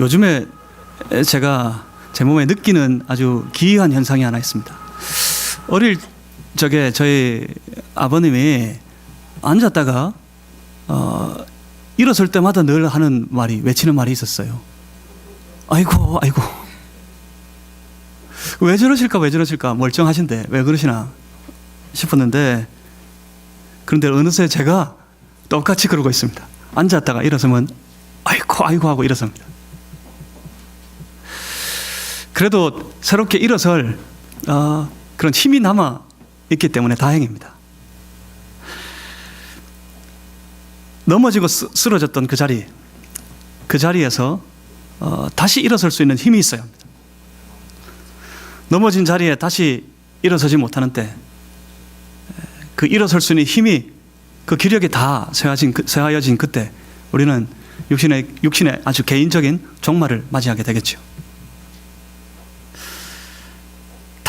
요즘에 제가 제 몸에 느끼는 아주 기이한 현상이 하나 있습니다. 어릴 적에 저희 아버님이 앉았다가 어, 일어설 때마다 늘 하는 말이 외치는 말이 있었어요. 아이고 아이고 왜 저러실까 왜 저러실까 멀쩡하신데 왜 그러시나 싶었는데 그런데 어느새 제가 똑같이 그러고 있습니다. 앉았다가 일어서면 아이고 아이고 하고 일어섭니다. 그래도 새롭게 일어설 어, 그런 힘이 남아 있기 때문에 다행입니다. 넘어지고 쓰, 쓰러졌던 그 자리, 그 자리에서 어, 다시 일어설 수 있는 힘이 합니다. 넘어진 자리에 다시 일어서지 못하는 때, 그 일어설 수 있는 힘이 그 기력이 다 쇠하진, 그- 쇠하여진 그때 우리는 육신의, 육신의 아주 개인적인 종말을 맞이하게 되겠죠.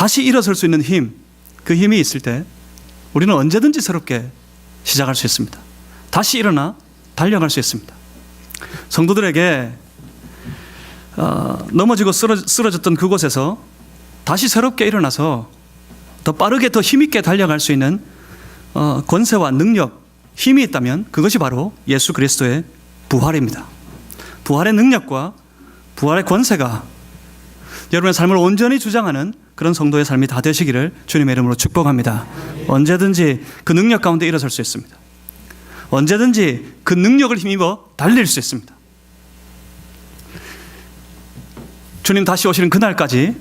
다시 일어설 수 있는 힘, 그 힘이 있을 때 우리는 언제든지 새롭게 시작할 수 있습니다. 다시 일어나 달려갈 수 있습니다. 성도들에게 어, 넘어지고 쓰러, 쓰러 졌던 그곳에서 다시 새롭게 일어나서 더 빠르게 더 힘있게 달려갈 수 있는 어, 권세와 능력, 힘이 있다면 그것이 바로 예수 그리스도의 부활입니다. 부활의 능력과 부활의 권세가 여러분의 삶을 온전히 주장하는 그런 성도의 삶이 다 되시기를 주님의 이름으로 축복합니다. 언제든지 그 능력 가운데 일어설 수 있습니다. 언제든지 그 능력을 힘입어 달릴 수 있습니다. 주님 다시 오시는 그날까지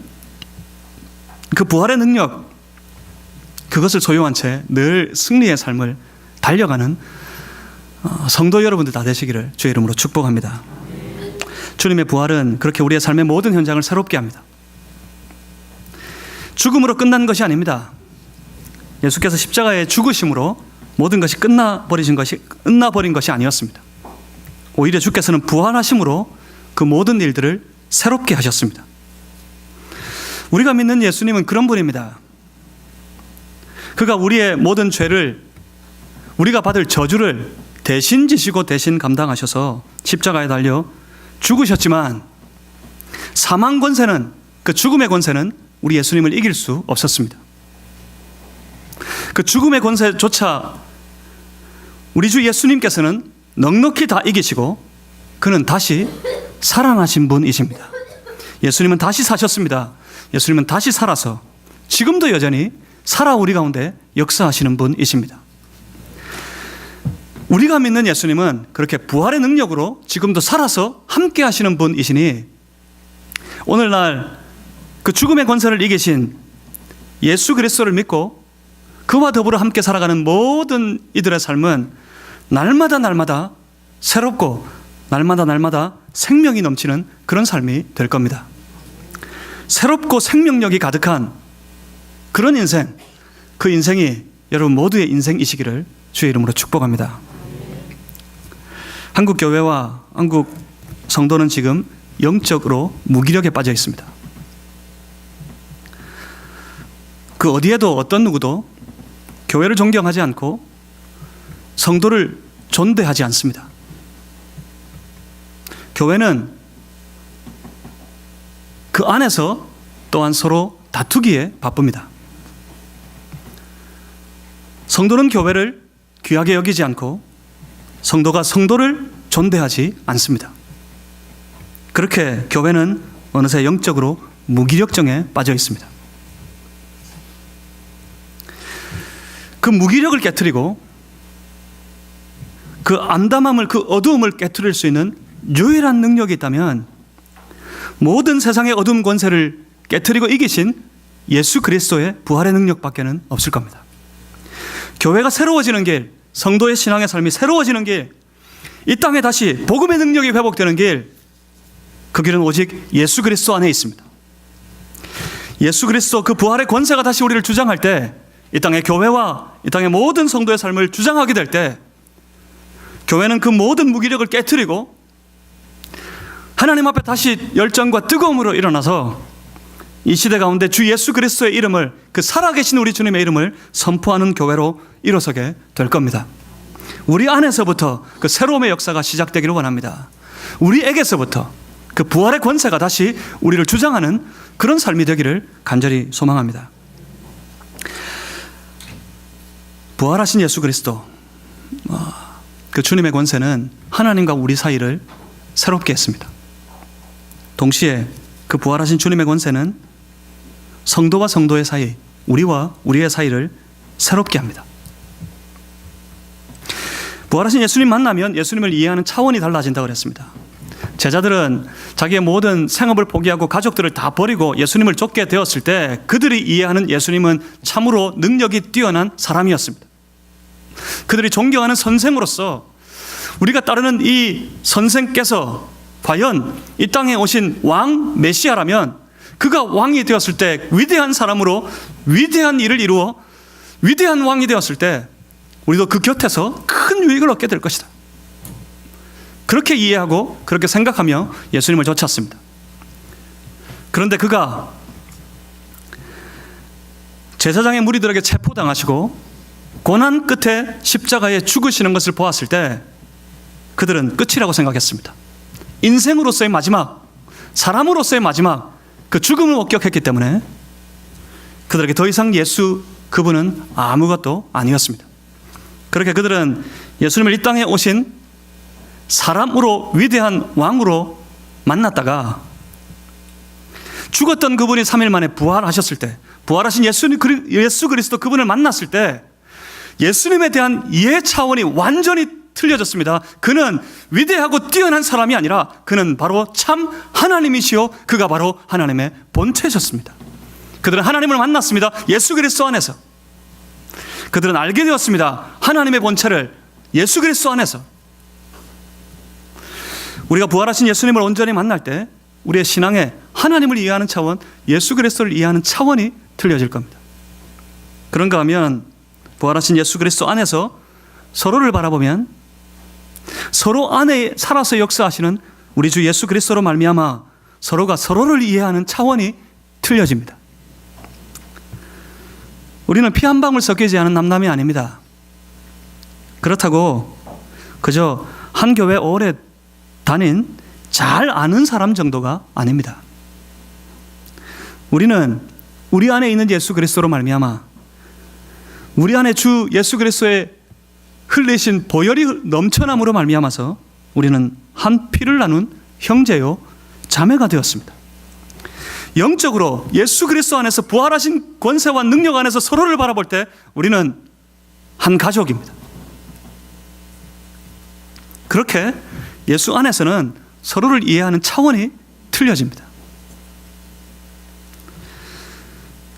그 부활의 능력 그것을 소유한 채 늘 승리의 삶을 달려가는 어, 성도 여러분들 다 되시기를 주의 이름으로 축복합니다. 주님의 부활은 그렇게 우리의 삶의 모든 현장을 새롭게 합니다. 죽음으로 끝난 것이 아닙니다. 예수께서 십자가의 죽으심으로 모든 것이 끝나버리신 것이 끝나버린 것이 아니었습니다. 오히려 주께서는 부활하심으로 그 모든 일들을 새롭게 하셨습니다. 우리가 믿는 예수님은 그런 분입니다. 그가 우리의 모든 죄를 우리가 받을 저주를 대신 지시고 대신 감당하셔서 십자가에 달려 죽으셨지만 사망 권세는 그 죽음의 권세는 우리 예수님을 이길 수 없었습니다. 그 죽음의 권세조차 우리 주 예수님께서는 넉넉히 다 이기시고 그는 다시 사랑하신 분이십니다. 예수님은 다시 사셨습니다. 예수님은 다시 살아서 지금도 여전히 살아 우리 가운데 역사하시는 분이십니다. 우리가 믿는 예수님은 그렇게 부활의 능력으로 지금도 살아서 함께 하시는 분이시니 오늘날 그 죽음의 권세를 이기신 예수 그리스도를 믿고 그와 더불어 함께 살아가는 모든 이들의 삶은 날마다 날마다 새롭고 날마다 날마다 생명이 넘치는 그런 삶이 될 겁니다. 새롭고 생명력이 가득한 그런 인생, 그 인생이 여러분 모두의 인생이시기를 주의 이름으로 축복합니다. 한국 교회와 한국 성도는 지금 영적으로 무기력에 빠져 있습니다. 그 어디에도 어떤 누구도 교회를 존경하지 않고 성도를 존대하지 않습니다. 교회는 그 안에서 또한 서로 다투기에 바쁩니다. 성도는 교회를 귀하게 여기지 않고 성도가 성도를 존대하지 않습니다. 그렇게 교회는 어느새 영적으로 무기력정에 빠져 있습니다. 그 무기력을 깨뜨리고 그 암담함을 그 어두움을 깨뜨릴 수 있는 유일한 능력이 있다면 모든 세상의 어둠 권세를 깨뜨리고 이기신 예수 그리스도의 부활의 능력밖에는 없을 겁니다. 교회가 새로워지는 길, 성도의 신앙의 삶이 새로워지는 길, 이 땅에 다시 복음의 능력이 회복되는 길, 그 길은 오직 예수 그리스도 안에 있습니다. 예수 그리스도 그 부활의 권세가 다시 우리를 주장할 때, 이 땅의 교회와 이 땅의 모든 성도의 삶을 주장하게 될 때, 교회는 그 모든 무기력을 깨뜨리고 하나님 앞에 다시 열정과 뜨거움으로 일어나서 이 시대 가운데 주 예수 그리스도의 이름을 그 살아계신 우리 주님의 이름을 선포하는 교회로 일어서게 될 겁니다. 우리 안에서부터 그 새로움의 역사가 시작되기를 원합니다. 우리에게서부터 그 부활의 권세가 다시 우리를 주장하는 그런 삶이 되기를 간절히 소망합니다. 부활하신 예수 그리스도 어, 그 주님의 권세는 하나님과 우리 사이를 새롭게 했습니다. 동시에 그 부활하신 주님의 권세는 성도와 성도의 사이, 우리와 우리의 사이를 새롭게 합니다. 부활하신 예수님 만나면 예수님을 이해하는 차원이 달라진다고 그랬습니다. 제자들은 자기의 모든 생업을 포기하고 가족들을 다 버리고 예수님을 쫓게 되었을 때 그들이 이해하는 예수님은 참으로 능력이 뛰어난 사람이었습니다. 그들이 존경하는 선생으로서 우리가 따르는 이 선생께서 과연 이 땅에 오신 왕 메시아라면 그가 왕이 되었을 때 위대한 사람으로 위대한 일을 이루어 위대한 왕이 되었을 때 우리도 그 곁에서 큰 유익을 얻게 될 것이다. 그렇게 이해하고 그렇게 생각하며 예수님을 쫓았습니다. 그런데 그가 제사장의 무리들에게 체포당하시고 고난 끝에 십자가에 죽으시는 것을 보았을 때 그들은 끝이라고 생각했습니다. 인생으로서의 마지막, 사람으로서의 마지막, 그 죽음을 목격했기 때문에 그들에게 더 이상 예수 그분은 아무것도 아니었습니다. 그렇게 그들은 예수님을 이 땅에 오신 사람으로 위대한 왕으로 만났다가 죽었던 그분이 3일 만에 부활하셨을 때 부활하신 예수님 예수 그리스도 그분을 만났을 때 예수님에 대한 이해 차원이 완전히 틀려졌습니다. 그는 위대하고 뛰어난 사람이 아니라 그는 바로 참 하나님이시요 그가 바로 하나님의 본체셨습니다. 그들은 하나님을 만났습니다. 예수 그리스도 안에서. 그들은 알게 되었습니다. 하나님의 본체를 예수 그리스도 안에서. 우리가 부활하신 예수님을 온전히 만날 때 우리의 신앙에 하나님을 이해하는 차원, 예수 그리스도를 이해하는 차원이 틀려질 겁니다. 그런가 하면 부활하신 예수 그리스도 안에서 서로를 바라보면 서로 안에 살아서 역사하시는 우리 주 예수 그리스도로 말미암아 서로가 서로를 이해하는 차원이 틀려집니다. 우리는 피 한 방울 섞이지 않은 남남이 아닙니다. 그렇다고 그저 한 교회 오래 다닌 잘 아는 사람 정도가 아닙니다. 우리는 우리 안에 있는 예수 그리스도로 말미암아 우리 안에 주 예수 그리스도의 흘리신 보혈이 넘쳐남으로 말미암아서 우리는 한 피를 나눈 형제요 자매가 되었습니다. 영적으로 예수 그리스도 안에서 부활하신 권세와 능력 안에서 서로를 바라볼 때 우리는 한 가족입니다. 그렇게 예수 안에서는 서로를 이해하는 차원이 틀려집니다.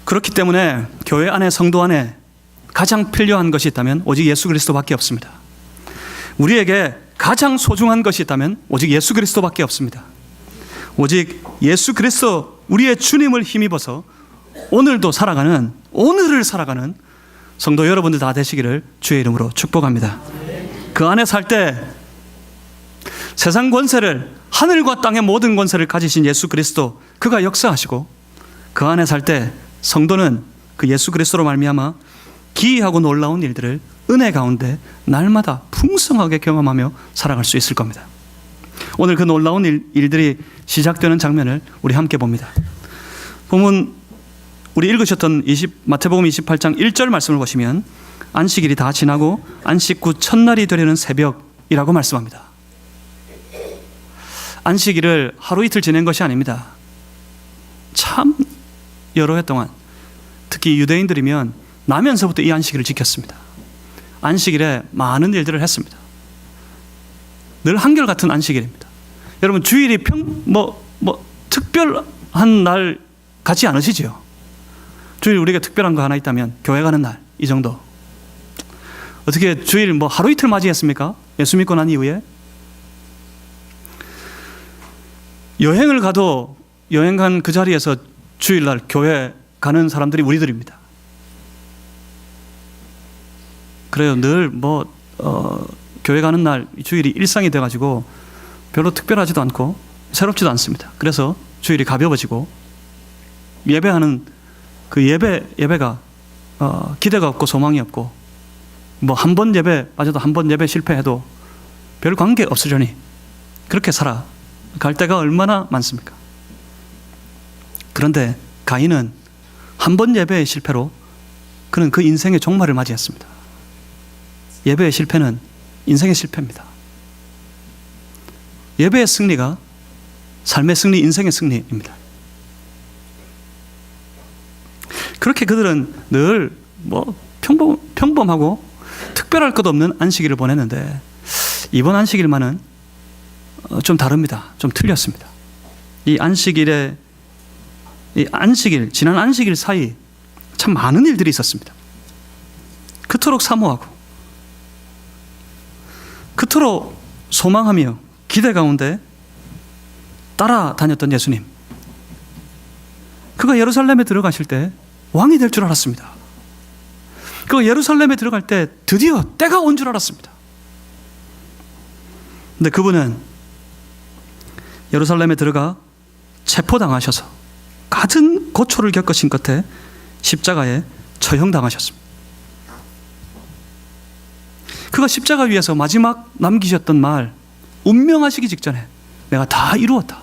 그렇기 때문에 교회 안에 성도 안에 가장 필요한 것이 있다면 오직 예수 그리스도밖에 없습니다. 우리에게 가장 소중한 것이 있다면 오직 예수 그리스도밖에 없습니다. 오직 예수 그리스도 우리의 주님을 힘입어서 오늘도 살아가는 오늘을 살아가는 성도 여러분들 다 되시기를 주의 이름으로 축복합니다. 그 안에 살 때 세상 권세를 하늘과 땅의 모든 권세를 가지신 예수 그리스도 그가 역사하시고 그 안에 살 때 성도는 그 예수 그리스도로 말미암아 기이하고 놀라운 일들을 은혜 가운데 날마다 풍성하게 경험하며 살아갈 수 있을 겁니다. 오늘 그 놀라운 일, 일들이 시작되는 장면을 우리 함께 봅니다. 본문 우리 읽으셨던 20, 마태복음 28장 1절 말씀을 보시면 안식일이 다 지나고 안식 후 첫날이 되려는 새벽이라고 말씀합니다. 안식일을 하루 이틀 지낸 것이 아닙니다. 참 여러 해 동안 특히 유대인들이면 나면서부터 이 안식일을 지켰습니다. 안식일에 많은 일들을 했습니다. 늘 한결같은 안식일입니다. 여러분 주일이 평 뭐 뭐 특별한 날 같지 않으시죠? 주일 우리가 특별한 거 하나 있다면 교회 가는 날 이 정도. 어떻게 주일 뭐 하루 이틀 맞이했습니까? 예수 믿고 난 이후에 여행을 가도 여행 간 그 자리에서 주일날 교회 가는 사람들이 우리들입니다. 그래요. 늘뭐 어, 교회 가는 날 주일이 일상이 돼가지고 별로 특별하지도 않고 새롭지도 않습니다. 그래서 주일이 가벼워지고 예배하는 그 예배 예배가 어, 기대가 없고 소망이 없고 뭐 한 번 예배 빠져도 한 번 예배 실패해도 별 관계 없으려니 그렇게 살아 갈 데가 얼마나 많습니까? 그런데 가인은 한 번 예배의 실패로 그는 그 인생의 종말을 맞이했습니다. 예배의 실패는 인생의 실패입니다. 예배의 승리가 삶의 승리, 인생의 승리입니다. 그렇게 그들은 늘 뭐 평범, 평범하고 특별할 것 없는 안식일을 보냈는데 이번 안식일만은 어, 좀 다릅니다. 좀 틀렸습니다. 이 안식일에 이 안식일 지난 안식일 사이 참 많은 일들이 있었습니다. 그토록 사모하고 그토록 소망하며 기대 가운데 따라다녔던 예수님. 그가 예루살렘에 들어가실 때 왕이 될 줄 알았습니다. 그가 예루살렘에 들어갈 때 드디어 때가 온 줄 알았습니다. 근데 그분은 예루살렘에 들어가 체포당하셔서 갖은 고초를 겪으신 끝에 십자가에 처형당하셨습니다. 그가 십자가 위에서 마지막 남기셨던 말, 운명하시기 직전에 내가 다 이루었다.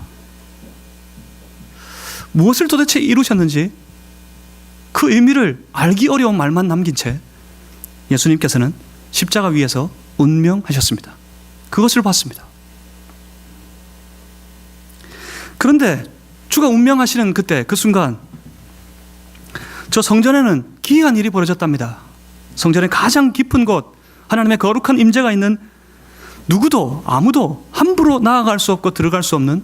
무엇을 도대체 이루셨는지 그 의미를 알기 어려운 말만 남긴 채 예수님께서는 십자가 위에서 운명하셨습니다. 그것을 봤습니다. 그런데 주가 운명하시는 그때 그 순간 저 성전에는 기이한 일이 벌어졌답니다. 성전의 가장 깊은 곳 하나님의 거룩한 임재가 있는 누구도 아무도 함부로 나아갈 수 없고 들어갈 수 없는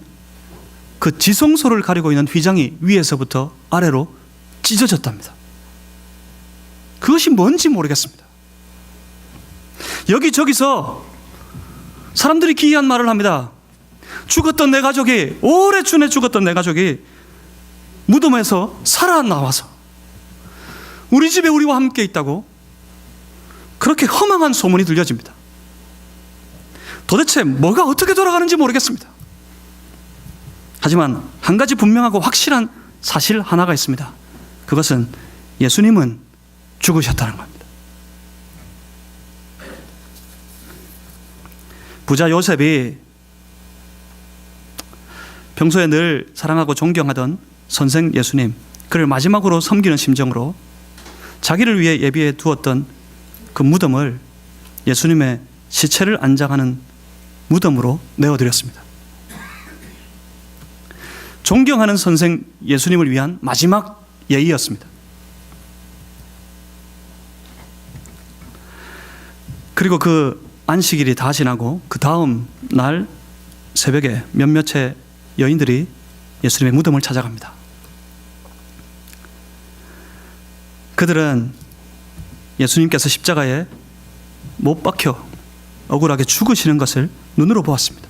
그 지성소를 가리고 있는 휘장이 위에서부터 아래로 찢어졌답니다. 그것이 뭔지 모르겠습니다. 여기저기서 사람들이 기이한 말을 합니다. 죽었던 내 가족이 오래 전에 죽었던 내 가족이 무덤에서 살아나와서 우리 집에 우리와 함께 있다고 그렇게 허망한 소문이 들려집니다. 도대체 뭐가 어떻게 돌아가는지 모르겠습니다. 하지만 한 가지 분명하고 확실한 사실 하나가 있습니다. 그것은 예수님은 죽으셨다는 겁니다. 부자 요셉이 평소에 늘 사랑하고 존경하던 선생 예수님, 그를 마지막으로 섬기는 심정으로 자기를 위해 예비해 두었던 그 무덤을 예수님의 시체를 안장하는 무덤으로 내어드렸습니다. 존경하는 선생 예수님을 위한 마지막 예의였습니다. 그리고 그 안식일이 다 지나고 그 다음 날 새벽에 몇몇의 여인들이 예수님의 무덤을 찾아갑니다. 그들은 예수님께서 십자가에 못 박혀 억울하게 죽으시는 것을 눈으로 보았습니다.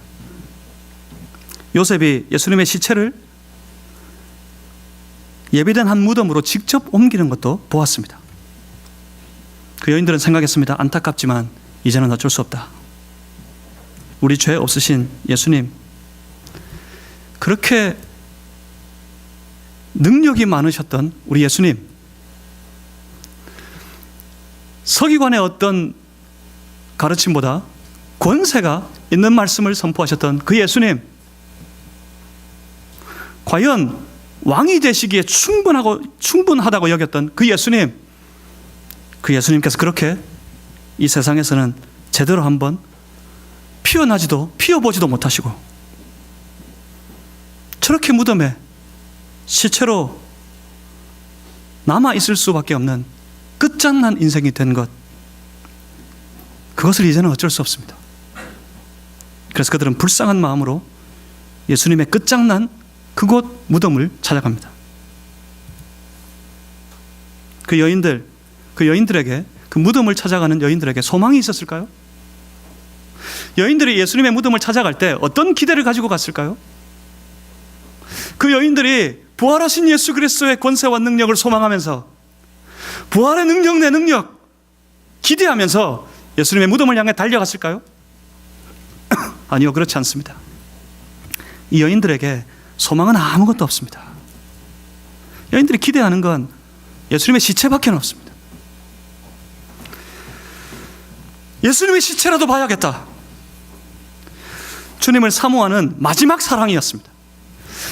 요셉이 예수님의 시체를 예비된 한 무덤으로 직접 옮기는 것도 보았습니다. 그 여인들은 생각했습니다. 안타깝지만 이제는 어쩔 수 없다. 우리 죄 없으신 예수님, 그렇게 능력이 많으셨던 우리 예수님, 서기관의 어떤 가르침보다 권세가 있는 말씀을 선포하셨던 그 예수님, 과연 왕이 되시기에 충분하고 충분하다고 여겼던 그 예수님, 그 예수님께서 그렇게 이 세상에서는 제대로 한번 피어나지도 피어보지도 못하시고 저렇게 무덤에 시체로 남아 있을 수밖에 없는 끝장난 인생이 된 것. 그것을 이제는 어쩔 수 없습니다. 그래서 그들은 불쌍한 마음으로 예수님의 끝장난 그곳 무덤을 찾아갑니다. 그 여인들, 그 여인들에게 그 무덤을 찾아가는 여인들에게 소망이 있었을까요? 여인들이 예수님의 무덤을 찾아갈 때 어떤 기대를 가지고 갔을까요? 그 여인들이 부활하신 예수 그리스도의 권세와 능력을 소망하면서 부활의 능력 내 능력 기대하면서 예수님의 무덤을 향해 달려갔을까요? 아니요, 그렇지 않습니다. 이 여인들에게 소망은 아무것도 없습니다. 여인들이 기대하는 건 예수님의 시체밖에 없습니다. 예수님의 시체라도 봐야겠다. 주님을 사모하는 마지막 사랑이었습니다.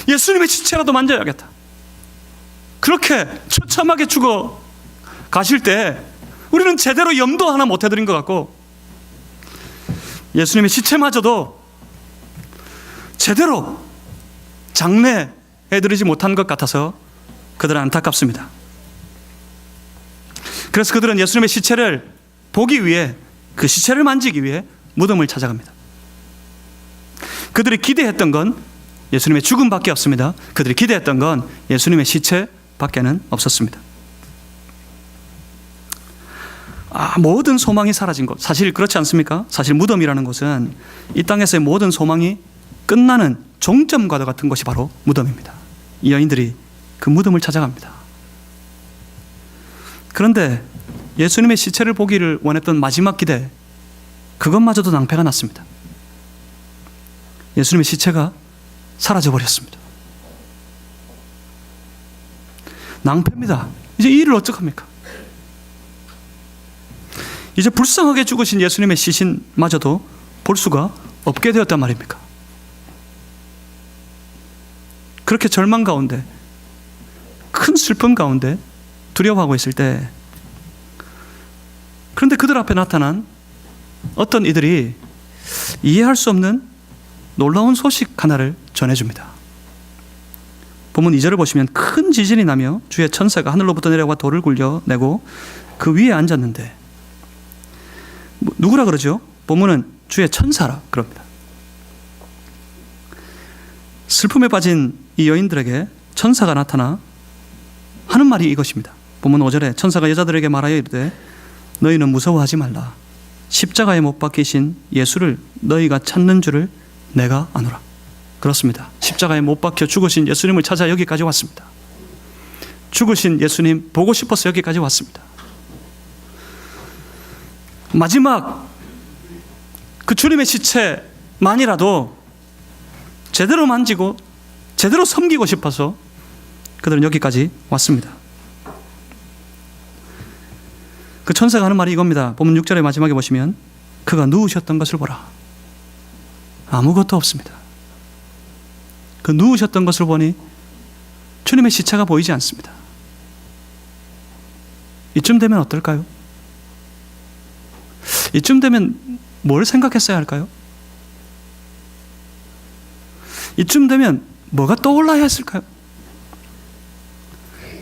예수님의 지체라도 만져야겠다. 그렇게 처참하게 죽어 가실 때 우리는 제대로 염도 하나 못 해드린 것 같고 예수님의 시체마저도 제대로 장례 해드리지 못한 것 같아서 그들은 안타깝습니다. 그래서 그들은 예수님의 시체를 보기 위해 그 시체를 만지기 위해 무덤을 찾아갑니다. 그들이 기대했던 건 예수님의 죽음밖에 없습니다. 그들이 기대했던 건 예수님의 시체밖에는 없었습니다. 아, 모든 소망이 사라진 곳. 사실 그렇지 않습니까? 사실 무덤이라는 곳은 이 땅에서의 모든 소망이 끝나는 종점과도 같은 곳이 바로 무덤입니다. 이 여인들이 그 무덤을 찾아갑니다. 그런데 예수님의 시체를 보기를 원했던 마지막 기대, 그것마저도 낭패가 났습니다. 예수님의 시체가 사라져 버렸습니다. 낭패입니다. 이제 이 일을 어떡합니까? 이제 불쌍하게 죽으신 예수님의 시신마저도 볼 수가 없게 되었단 말입니까? 그렇게 절망 가운데, 큰 슬픔 가운데 두려워하고 있을 때, 그런데 그들 앞에 나타난 어떤 이들이 이해할 수 없는 놀라운 소식 하나를 전해줍니다. 본문 2절을 보시면 큰 지진이 나며 주의 천사가 하늘로부터 내려와 돌을 굴려내고 그 위에 앉았는데 뭐, 누구라 그러죠? 본문은 주의 천사라 그럽니다. 슬픔에 빠진 이 여인들에게 천사가 나타나 하는 말이 이것입니다. 본문 5절에 천사가 여자들에게 말하여 이르되 너희는 무서워하지 말라. 십자가에 못 박히신 예수를 너희가 찾는 줄을 내가 아노라. 그렇습니다. 십자가에 못 박혀 죽으신 예수님을 찾아 여기까지 왔습니다. 죽으신 예수님 보고 싶어서 여기까지 왔습니다. 마지막 그 주님의 시체만이라도 제대로 만지고 제대로 섬기고 싶어서 그들은 여기까지 왔습니다. 그 천사가 하는 말이 이겁니다. 보면 6절의 마지막에 보시면 그가 누우셨던 것을 보라. 아무것도 없습니다. 그 누우셨던 것을 보니 주님의 시체가 보이지 않습니다. 이쯤 되면 어떨까요? 이쯤 되면 뭘 생각했어야 할까요? 이쯤 되면 뭐가 떠올라야 했을까요?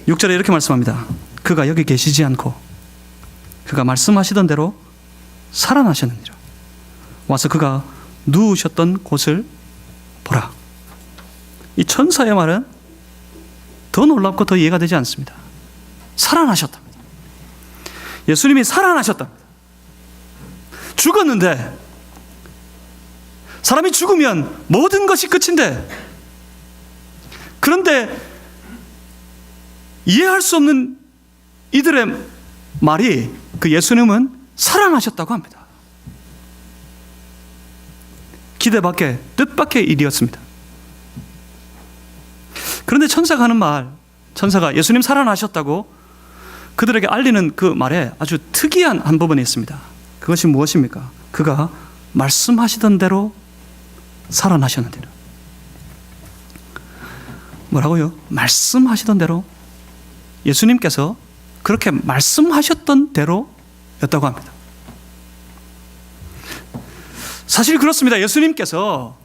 6절에 이렇게 말씀합니다. 그가 여기 계시지 않고 그가 말씀하시던 대로 살아나셨느니라. 와서 그가 누우셨던 곳을 보라. 이 천사의 말은 더 놀랍고 더 이해가 되지 않습니다. 살아나셨답니다. 예수님이 살아나셨답니다. 죽었는데 사람이 죽으면 모든 것이 끝인데 그런데 이해할 수 없는 이들의 말이 그 예수님은 살아나셨다고 합니다. 기대밖에 뜻밖의 일이었습니다. 그런데 천사가 하는 말, 천사가 예수님 살아나셨다고 그들에게 알리는 그 말에 아주 특이한 한 부분이 있습니다. 그것이 무엇입니까? 그가 말씀하시던 대로 살아나셨는데요. 뭐라고요? 말씀하시던 대로 예수님께서 그렇게 말씀하셨던 대로였다고 합니다. 사실 그렇습니다. 예수님께서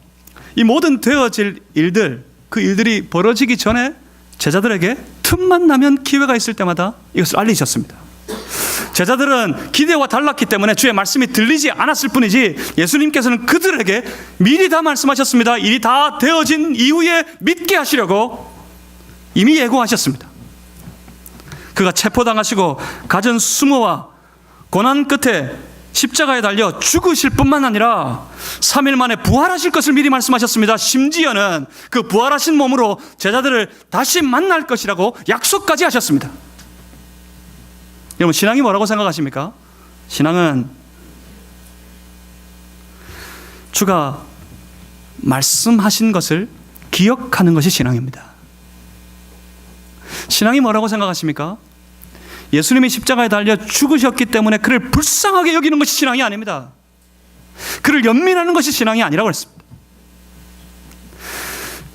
이 모든 되어질 일들, 그 일들이 벌어지기 전에 제자들에게 틈만 나면 기회가 있을 때마다 이것을 알리셨습니다. 제자들은 기대와 달랐기 때문에 주의 말씀이 들리지 않았을 뿐이지 예수님께서는 그들에게 미리 다 말씀하셨습니다. 일이 다 되어진 이후에 믿게 하시려고 이미 예고하셨습니다. 그가 체포당하시고 가전 수모와 고난 끝에 십자가에 달려 죽으실 뿐만 아니라 3일 만에 부활하실 것을 미리 말씀하셨습니다. 심지어는 그 부활하신 몸으로 제자들을 다시 만날 것이라고 약속까지 하셨습니다. 여러분, 신앙이 뭐라고 생각하십니까? 신앙은 주가 말씀하신 것을 기억하는 것이 신앙입니다. 신앙이 뭐라고 생각하십니까? 예수님이 십자가에 달려 죽으셨기 때문에 그를 불쌍하게 여기는 것이 신앙이 아닙니다. 그를 연민하는 것이 신앙이 아니라고 했습니다.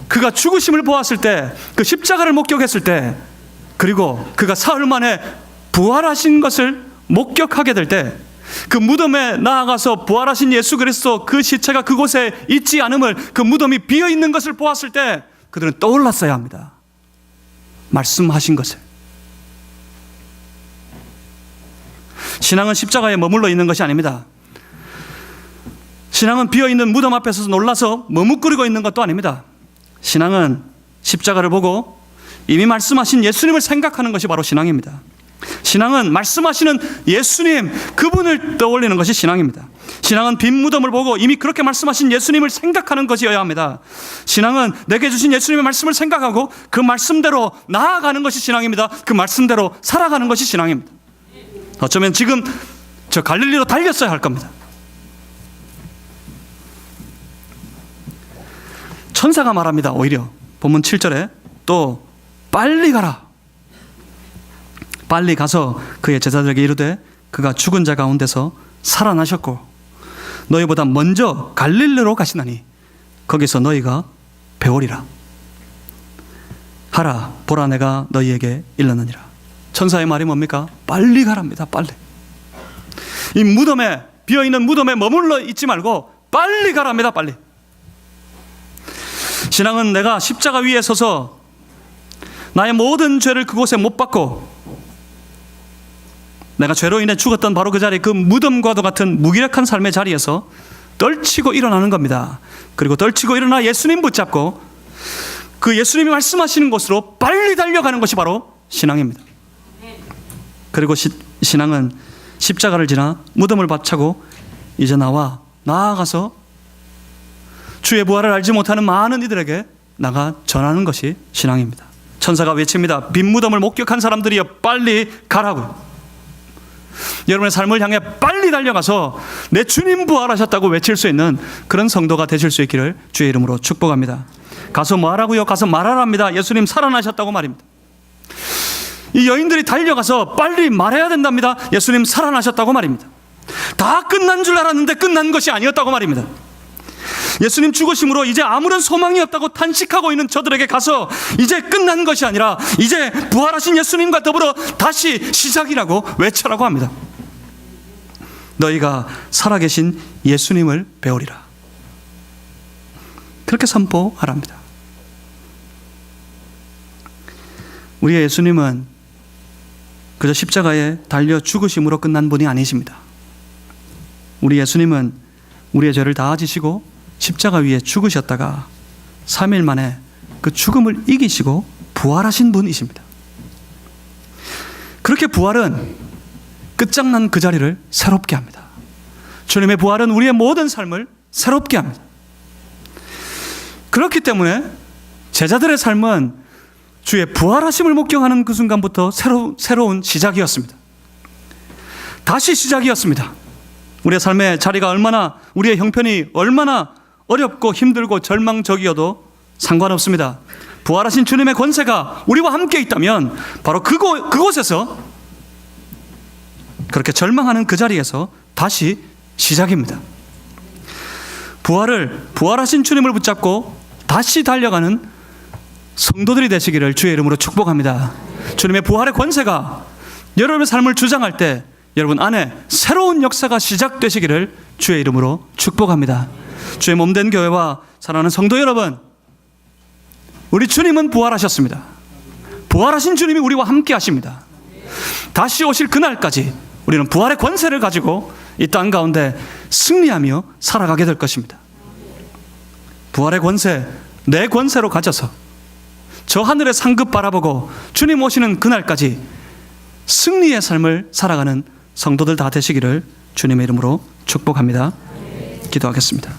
그가 죽으심을 보았을 때, 그 십자가를 목격했을 때, 그리고 그가 사흘 만에 부활하신 것을 목격하게 될 때, 그 무덤에 나아가서 부활하신 예수 그리스도 그 시체가 그곳에 있지 않음을 그 무덤이 비어 있는 것을 보았을 때 그들은 떠올랐어야 합니다. 말씀하신 것을. 신앙은 십자가에 머물러 있는 것이 아닙니다. 신앙은 비어 있는 무덤 앞에서 놀라서 머뭇거리고 있는 것도 아닙니다. 신앙은 십자가를 보고 이미 말씀하신 예수님을 생각하는 것이 바로 신앙입니다. 신앙은 말씀하시는 예수님 그분을 떠올리는 것이 신앙입니다. 신앙은 빈 무덤을 보고 이미 그렇게 말씀하신 예수님을 생각하는 것이어야 합니다. 신앙은 내게 주신 예수님의 말씀을 생각하고 그 말씀대로 나아가는 것이 신앙입니다. 그 말씀대로 살아가는 것이 신앙입니다. 어쩌면 지금 저 갈릴리로 달렸어야 할 겁니다. 천사가 말합니다. 오히려 본문 7절에 또 빨리 가라. 빨리 가서 그의 제자들에게 이르되 그가 죽은 자 가운데서 살아나셨고 너희보다 먼저 갈릴리로 가시나니 거기서 너희가 배우리라. 하라 보라 내가 너희에게 일렀느니라. 천사의 말이 뭡니까? 빨리 가랍니다. 빨리. 이 무덤에 비어 있는 무덤에 머물러 있지 말고 빨리 가랍니다. 빨리. 신앙은 내가 십자가 위에 서서 나의 모든 죄를 그곳에 못 받고 내가 죄로 인해 죽었던 바로 그 자리 그 무덤과도 같은 무기력한 삶의 자리에서 떨치고 일어나는 겁니다. 그리고 떨치고 일어나 예수님 붙잡고 그 예수님이 말씀하시는 곳으로 빨리 달려가는 것이 바로 신앙입니다. 그리고 시, 신앙은 십자가를 지나 무덤을 바차고 이제 나와 나아가서 주의 부활을 알지 못하는 많은 이들에게 나가 전하는 것이 신앙입니다. 천사가 외칩니다. 빈 무덤을 목격한 사람들이여 빨리 가라고. 여러분의 삶을 향해 빨리 달려가서 내 주님 부활하셨다고 외칠 수 있는 그런 성도가 되실 수 있기를 주의 이름으로 축복합니다. 가서 뭐 하라고요? 가서 말하랍니다. 예수님 살아나셨다고 말입니다. 이 여인들이 달려가서 빨리 말해야 된답니다. 예수님 살아나셨다고 말입니다. 다 끝난 줄 알았는데 끝난 것이 아니었다고 말입니다. 예수님 죽으심으로 이제 아무런 소망이 없다고 탄식하고 있는 저들에게 가서 이제 끝난 것이 아니라 이제 부활하신 예수님과 더불어 다시 시작이라고 외쳐라고 합니다. 너희가 살아계신 예수님을 배우리라. 그렇게 선포하랍니다. 우리의 예수님은 그저 십자가에 달려 죽으심으로 끝난 분이 아니십니다. 우리 예수님은 우리의 죄를 다 지시고 십자가 위에 죽으셨다가 3일 만에 그 죽음을 이기시고 부활하신 분이십니다. 그렇게 부활은 끝장난 그 자리를 새롭게 합니다. 주님의 부활은 우리의 모든 삶을 새롭게 합니다. 그렇기 때문에 제자들의 삶은 주의 부활하심을 목격하는 그 순간부터 새로, 새로운 시작이었습니다. 다시 시작이었습니다. 우리의 삶의 자리가 얼마나, 우리의 형편이 얼마나 어렵고 힘들고 절망적이어도 상관없습니다. 부활하신 주님의 권세가 우리와 함께 있다면 바로 그곳, 그곳에서 그렇게 절망하는 그 자리에서 다시 시작입니다. 부활을, 부활하신 주님을 붙잡고 다시 달려가는 성도들이 되시기를 주의 이름으로 축복합니다. 주님의 부활의 권세가 여러분의 삶을 주장할 때 여러분 안에 새로운 역사가 시작되시기를 주의 이름으로 축복합니다. 주의 몸된 교회와 사랑하는 성도 여러분, 우리 주님은 부활하셨습니다. 부활하신 주님이 우리와 함께 하십니다. 다시 오실 그날까지 우리는 부활의 권세를 가지고 이 땅 가운데 승리하며 살아가게 될 것입니다. 부활의 권세, 내 권세로 가져서 저 하늘의 상급 바라보고 주님 오시는 그날까지 승리의 삶을 살아가는 성도들 다 되시기를 주님의 이름으로 축복합니다. 기도하겠습니다.